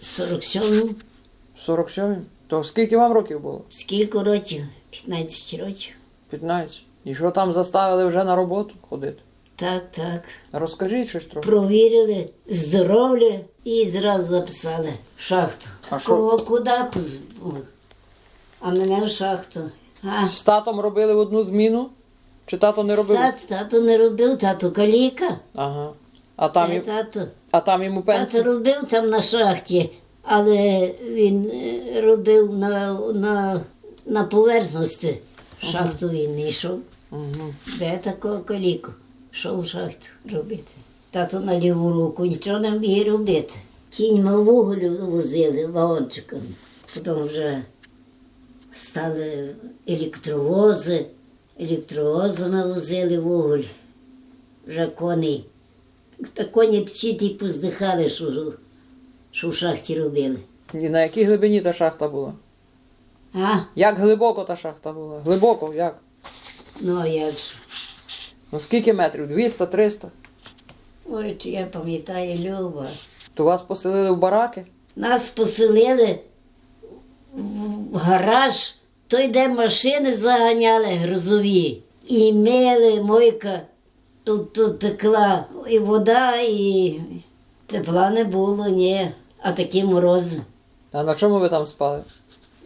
47 47? То скільки вам років було? скільки років? 15 років. 15. І що там заставили вже на роботу ходити? Так, так. Розкажіть щось трохи. Провірили здоров'я і зразу записали в шахту. А що? Кого куди поз- А мене в шахту. А, З татом робили в одну зміну? Чи тато не робив? Тато, тато не робив, тато каліка. Ага. А там, Е, Тато. А там йому Тато робив там на шахті, але він е, робив на, на, на поверхності. Шахту він не йшов. Угу. Де такого каліку? Що в шахту робити? Тато на ліву руку нічого не вміє робити. Кіньми вуголю возили вагончиками. Потім вже стали електровози. Електровозами возили вуголь. Вже коні. Та коні вчити і поздихали, що, що в шахті робили. І на якій глибині та шахта була? А? Як глибоко та шахта була? Глибоко, як? Ну а як же? Ну скільки метрів? 200, 300? Ой, чи я пам'ятаю, Люба. То вас поселили в бараки? Нас поселили в гараж, той, де машини заганяли грузові. І мили, мойка, тут, тут текла і вода, і тепла не було, ні. А такі морози. А на чому ви там спали?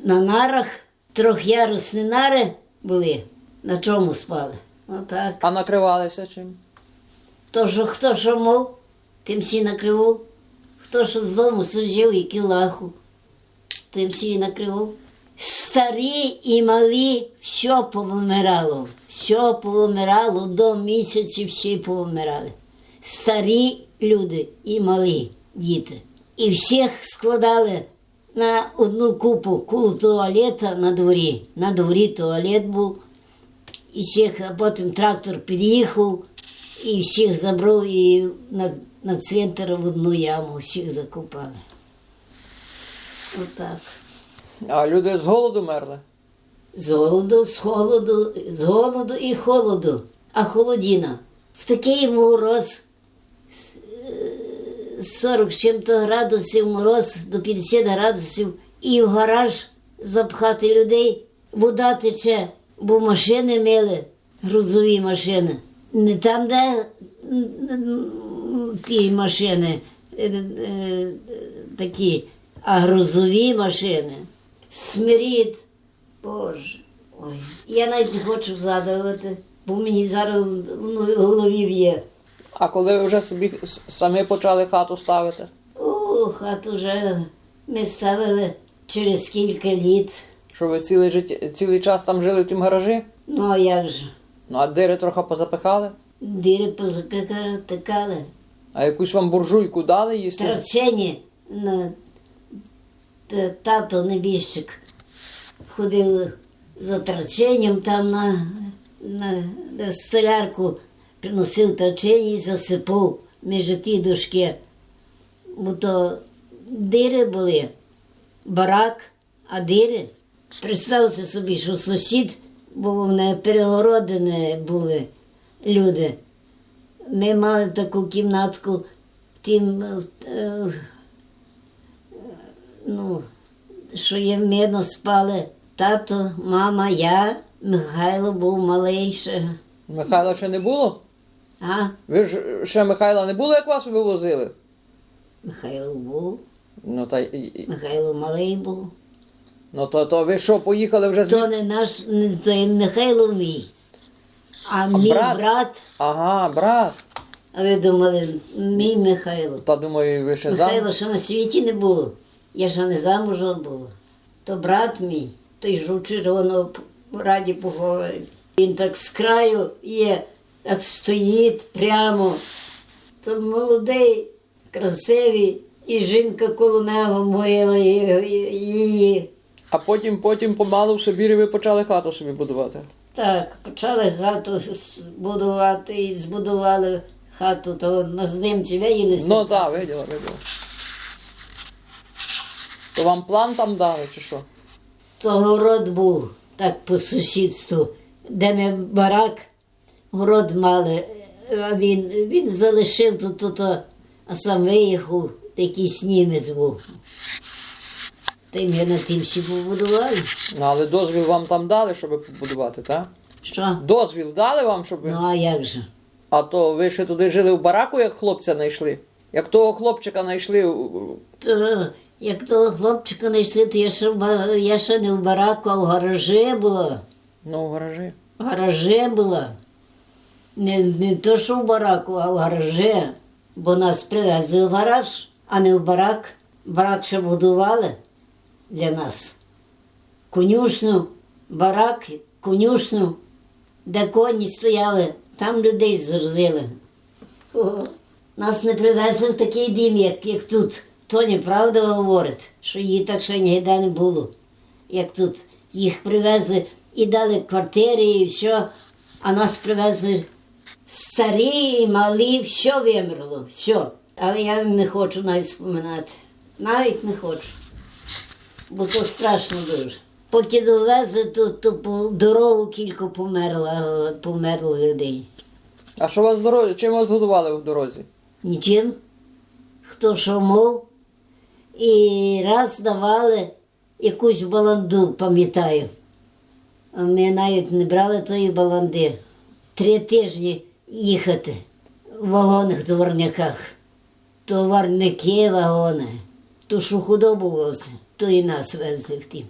На нарах трьохярусні нари були. На чому спали? Отак. А накривалися чим? То, що хто що мов, тим всі накривав. Хто що з дому сижив і кілаху, тим всі накривав. Старі і малі, все повимирало. Все повимирало до місяців всі повимирали. Старі люди і малі діти. І всіх складали на одну купу коло туалета на дворі. На дворі туалет був. І всіх, а потім трактор під'їхав і всіх забрав і на, на цвинтар в одну яму, всіх закопали. Отак. А люди з голоду мерли? З голоду, з холоду, з голоду і холоду. А холодіна. В такий мороз з, е, 40 з чим-то градусів мороз до 50 градусів і в гараж запхати людей, вода тече, бо машини мили, грузові машини. Не там, де ті машини е, е, такі, а грузові машини. Смирід. Боже. Ой. Я навіть не хочу згадувати, бо мені зараз в голові б'є. А коли ви вже собі самі почали хату ставити? О, хату вже ми ставили через кілька літ. Що ви цілий, життя, цілий час там жили в тім гаражі? Ну а як же? Ну а дири трохи позапихали? Діри позакакали. А якусь вам буржуйку дали їсти? Трачені та- тато небіжчик ходив за траченням там на, на, на столярку, приносив трачення і засипав між ті дошки. Бо то дири були, барак, а дири. Представте собі, що сусід, бо вони перегородені були люди. Ми мали таку кімнатку в тім, е, ну, що є вмірно спали. Тато, мама, я, Михайло був малий ще. Михайла ще не було? А? Ви ж ще Михайла не було, як вас вивозили? Михайло був, Ну та Михайло малий був. ну то, то ви що, поїхали вже То не наш, не то є Михайло мій, а мій брат? брат. Ага, брат. А ви думали, мій Михайло. Та думаю, ви ще Михайло ще на світі не було. Я ще не замужем була. То брат мій, той жив червоно в раді похований. Він так з краю є, так стоїть прямо. То молодий, красивий, і жінка коло нього моєї її. А потім, потім помалу в Сибірі ви почали хату собі будувати. Так, почали хату будувати і збудували хату, то на здимці виділи. Ну так, виділа, виділа. То вам план там дали, чи що? То город був так по сусідству, де ми барак, город мали, а він, він залишив тут, тут а сам виїхав якийсь німець був. Та й ми на тим всі побудували. Ну, але дозвіл вам там дали, щоб побудувати, так? Що? Дозвіл дали вам, щоб. Ну а як же? А то ви ще туди жили в бараку, як хлопця знайшли? Як того хлопчика знайшли. То, як того хлопчика знайшли, то я ще, я ще не в бараку, а в гаражі була. Ну, в гаражі. В гаражі була. Не, не то, що в бараку, а в гаражі. Бо нас привезли в гараж, а не в барак. Барак ще будували для нас. Конюшню, барак, конюшню, де коні стояли, там людей зрозили. Нас не привезли в такий дім, як, як тут. То неправда говорить, що її так ще ніде не було. Як тут їх привезли і дали квартири і все, а нас привезли старі, малі, все вимерло, все. Але я не хочу навіть споминати. Навіть не хочу. Бо то страшно дуже. Поки довезли, то, то по дорогу кілька померло, померло людей. А що вас дорозі? Чим вас годували в дорозі? Нічим. Хто що мов. І раз давали якусь баланду, пам'ятаю. Ми навіть не брали тої баланди. Три тижні їхати в вагонах товарняках. Товарники вагони. То що худобу возли, то і нас везли в тім.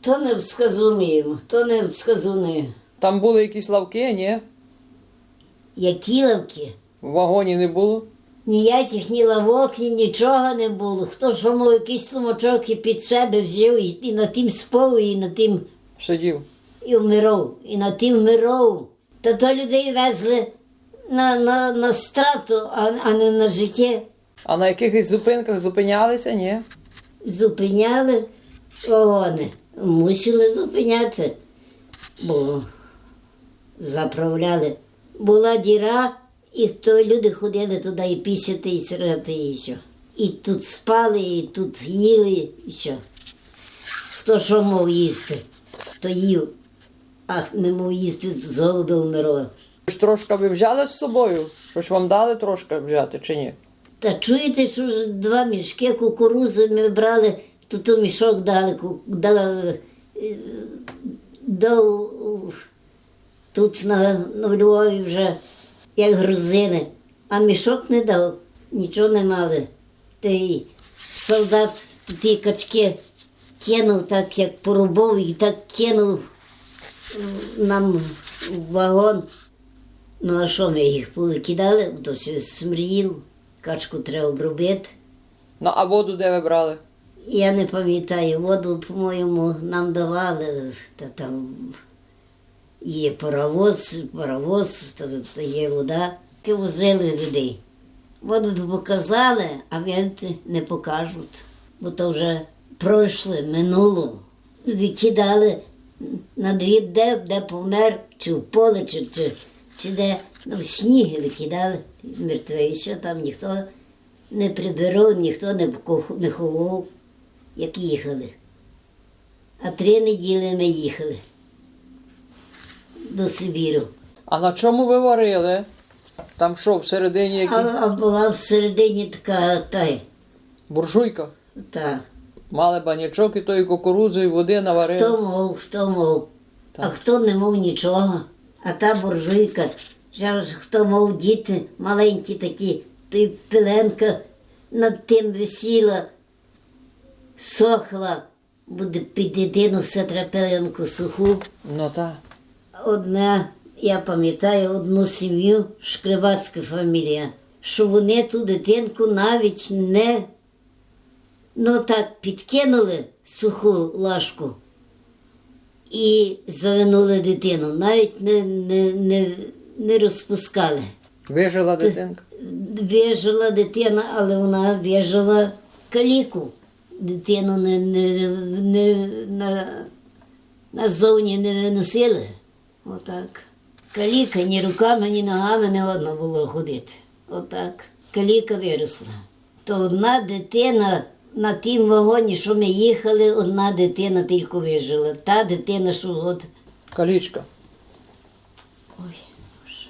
То не сказуємо, то не сказуємо. Там були якісь лавки, ні? Які лавки? В вагоні не було? Ніяких ні лавок, ні нічого не було. Хто що мав якийсь тлумачок і під себе взяв, і, і на тим спав, і на тим Сидів. і вмирав, і на тим вмирав. Та то людей везли на, на, на страту, а, а не на життя. А на якихось зупинках зупинялися, ні? Зупиняли вагони. Мусили зупиняти, бо заправляли. Була діра, і то люди ходили туди і пісяти, і сирати, і все. І тут спали, і тут їли, і все. Хто що мав їсти, то їв, а не мав їсти, то з голоду вмирав. ж трошки ви взяли з собою? Щось вам дали трошки взяти чи ні? Та чуєте, що ж два мішки кукурудзи ми брали, то то мішок дали, дали, е, дав тут на, на Львові вже, як грузини, а мішок не дав, нічого не мали. Та й солдат ті качки кинув так, як порубав, і так кинув нам в вагон. Ну а що ми їх повикидали, то все смріїв, качку треба обробити. Ну, а воду де ви брали? Я не пам'ятаю, воду, по-моєму, нам давали, та там є паровоз, паровоз, та є вода, які возили людей. Воду б показали, а венти не покажуть, бо то вже пройшло, минуло. Викидали на дві, де, де помер, чи в поле, чи, чи, чи де ну, в сніг викидали мертві, що там ніхто не прибирав, ніхто не, не ховав, як їхали. А три неділі ми їхали до Сибіру. А на чому ви варили? Там що, всередині які? а була всередині така та, Буржуйка. та Мали банячок і тої кукурудзи, і води наварили. хто мов, хто мов, а хто не мов нічого. А та буржуйка, хто мов діти маленькі такі, то й пеленка над тим висіла, сохла, буде під дитину все треба пеленку суху. Ну так. Одна, я пам'ятаю одну сім'ю, шкребацька фамілія, що вони ту дитинку навіть не ну так підкинули суху лашку і завинули дитину, навіть не, не, не, не розпускали. Вижила дитинка. Вижила дитина, але вона вижила каліку. Дитину не, не, не, на, назовні не виносили. Отак. Каліка ні руками, ні ногами не одно було ходити. Отак. Каліка виросла. То одна дитина на тім вагоні, що ми їхали, одна дитина тільки вижила. Та дитина, що от Калічка. Ой, Боже.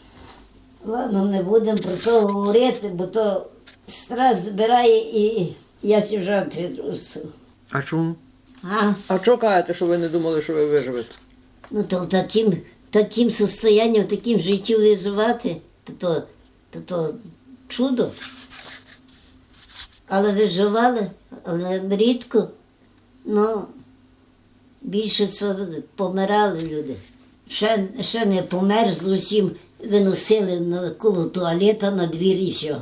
Ладно, не будемо про то говорити, бо то Страх збирає і я сюжа трусу. А чому? А, А чого кажете, що ви не думали, що ви виживете? ну то в таким, таким состоянням, в таким життю виживати, то, то, то, то чудо. Але виживали, але рідко, ну, більше помирали люди. Ще, ще не помер з усім, виносили на коло туалета на двір і все.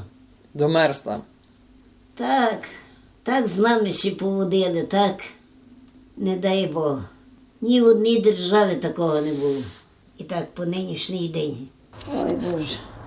Домерз там. Так, так з нами ще поводили, так, не дай Бог. Ні в одній державі такого не було. І так по нинішній день. Ой Боже.